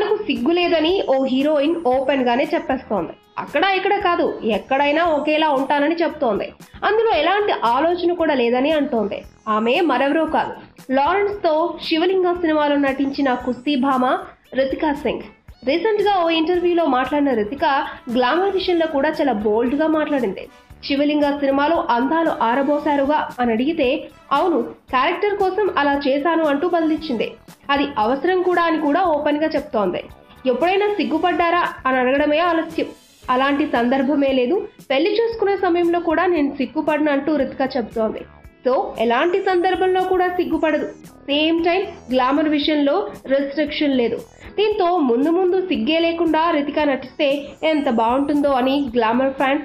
సిగ్గు లేదని ఓ heroine open గానే చెప్పేస్తోంది. అక్కడ ఇక్కడ కాదు ఎక్కడైనా ఒకేలా ఉంటానని చెప్తోంది. అందులో ఎలాంటి ఆలోచన కూడా లేదని అంటోంది. ఆమె మరెవరో కాదు. లారెన్స్తో శివలింగ సినిమాలో నటించిన కుస్తీ భామ రితికా సింగ్. రీసెంట్గా ఓ ఇంటర్వ్యూలో మాట్లాడిన రితిక గ్లామర్ విషయంలో కూడా చాలా బోల్డ్గా మాట్లాడింది. శివలింగ సినిమాలో అందాలు ఆరబోసారుగా అని అడిగితే అవును క్యారెక్టర్ కోసం అలా చేశాను అంటూ బదిలిచ్చింది. అది అవసరం కూడా అని కూడా ఓపెన్గా చెప్తోంది. ఎప్పుడైనా సిగ్గుపడ్డారా అని అడగడమే ఆలస్యం. అలాంటి సందర్భమే లేదు. పెళ్ళి చూసుకునే సమయంలో కూడా నేను సిగ్గుపడిన అంటూ రితిక చెప్తోంది. సో ఎలాంటి సందర్భంలో కూడా సిగ్గుపడదు. సేమ్ టైం గ్లామర్ విషయంలో రెస్ట్రిక్షన్ లేదు. దీంతో ముందు ముందు సిగ్గే లేకుండా రితిక నటిస్తే ఎంత బాగుంటుందో అని గ్లామర్ ఫ్యాన్స్